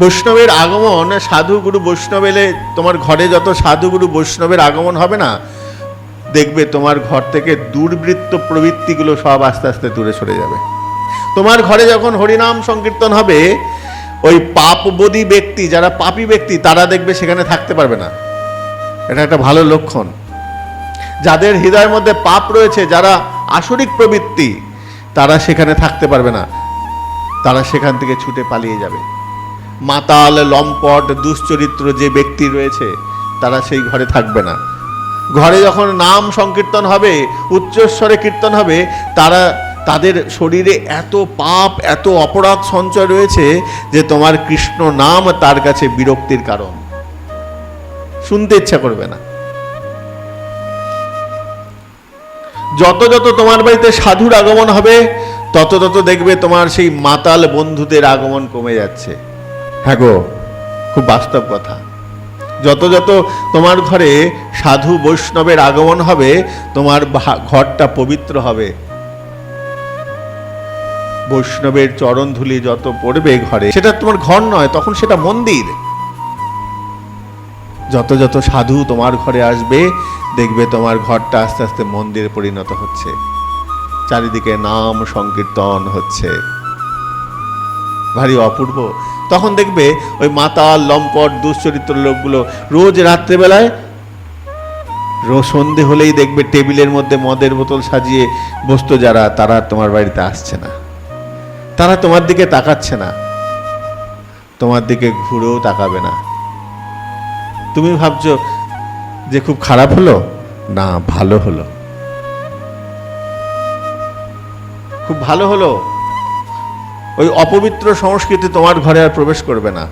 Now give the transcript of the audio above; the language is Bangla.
বৈষ্ণবের আগমন, সাধু গুরু বৈষ্ণব এলে তোমার ঘরে যত সাধু গুরু বৈষ্ণবের আগমন হবে না, দেখবে তোমার ঘর থেকে দুর্বৃত্ত প্রবৃত্তিগুলো সব আস্তে আস্তে দূরে সরে যাবে। তোমার ঘরে যখন হরিনাম সংকীর্তন হবে, ওই পাপবোধী ব্যক্তি, যারা পাপী ব্যক্তি, তারা দেখবে সেখানে থাকতে পারবে না। এটা একটা ভালো লক্ষণ। যাদের হৃদয়ের মধ্যে পাপ রয়েছে, যারা আসরিক প্রবৃত্তি, তারা সেখানে থাকতে পারবে না। তারা সেখান থেকে ছুটে পালিয়ে যাবে। মাতাল, লম্পট, দুশ্চরিত্র যে ব্যক্তি রয়েছে, তারা সেই ঘরে থাকবে না। ঘরে যখন নাম সংকীর্তন হবে, উচ্চস্বরে কীর্তন হবে, তারা, তাদের শরীরে এত পাপ, এত অপরাধ সঞ্চয় রয়েছে যে তোমার কৃষ্ণ নাম তার কাছে বিরক্তির কারণ। শুনতে ইচ্ছা করবে না। যত যত তোমার বাড়িতে সাধুর আগমন হবে, তত তত দেখবে তোমার সেই মাতাল বন্ধুদের আগমন কমে যাচ্ছে। হ্যাঁ গো, খুব বাস্তব কথা। যত যত তোমার ঘরে সাধু বৈষ্ণবের আগমন হবে, তোমার ঘরটা পবিত্র হবে। বৈষ্ণবের চরণ ধুলি যত পড়বে ঘরে, সেটা তোমার ঘর নয়, তখন সেটা মন্দির। যত যত সাধু তোমার ঘরে আসবে, দেখবে তোমার ঘরটা আস্তে আস্তে মন্দিরে পরিণত হচ্ছে। চারিদিকে নাম সংকীর্তন হচ্ছে। ভারী অপূর্ব। তখন দেখবে ওই মাতাল, লম্পট, দুশ্চরিত্র লোকগুলো রোজ রাত্রেবেলায় রোজ সন্ধে হলেই দেখবে টেবিলের মধ্যে মদের বোতল সাজিয়ে বসতো যারা, তারা তোমার বাড়িতে আসছে না। তারা তোমার দিকে তাকাচ্ছে না। তোমার দিকে ঘুরেও তাকাবে না। তুমি ভাবছ যে খুব খারাপ হলো? না, ভালো হলো। খুব ভালো হলো? ওই অপবিত্র সংস্কৃতি তোমার ঘরে আর প্রবেশ করবে না।